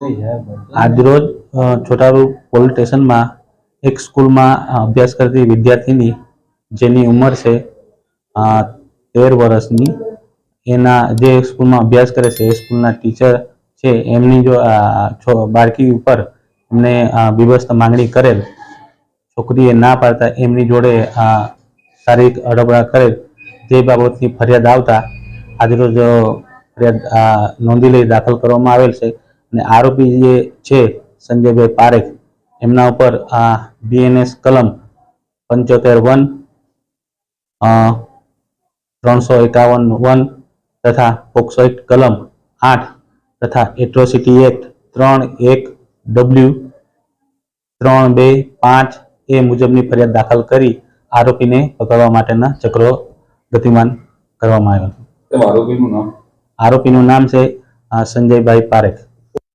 આજરોજ છોટાઉદેપુર પોલીસ સ્ટેશનમાં એક સ્કૂલમાં અભ્યાસ કરતી વિદ્યાર્થીની જેની ઉંમર છે તેર વર્ષની એના જે સ્કૂલમાં અભ્યાસ કરે છે એ સ્કૂલના ટીચર છે એમની જો બાળકી ઉપર એમને અ, માંગણી કરેલ છોકરીએ ના પાડતા એમની જોડે શારીરિક અડબડા કરેલ તે બાબતની ફરિયાદ આવતા આજરોજ ફરિયાદ નોંધી લઈ દાખલ કરવામાં આવેલ છે. અને આરોપી જે છે સંજયભાઈ પારેખ એમના ઉપર આ બીએનએસ કલમ પંચોતેર વન ત્રણસો એકાવન વન તથા પોક્સો કલમ આઠ તથા એટ્રોસિટી એક્ટ ત્રણ એક ડબલ્યુ ત્રણ બે પાંચ એ મુજબની ફરિયાદ દાખલ કરી આરોપીને પકડવા માટેના ચક્રો ગતિમાન કરવામાં આવ્યા આરોપીનું નામ? આરોપીનું નામ છે સંજયભાઈ પારેખ.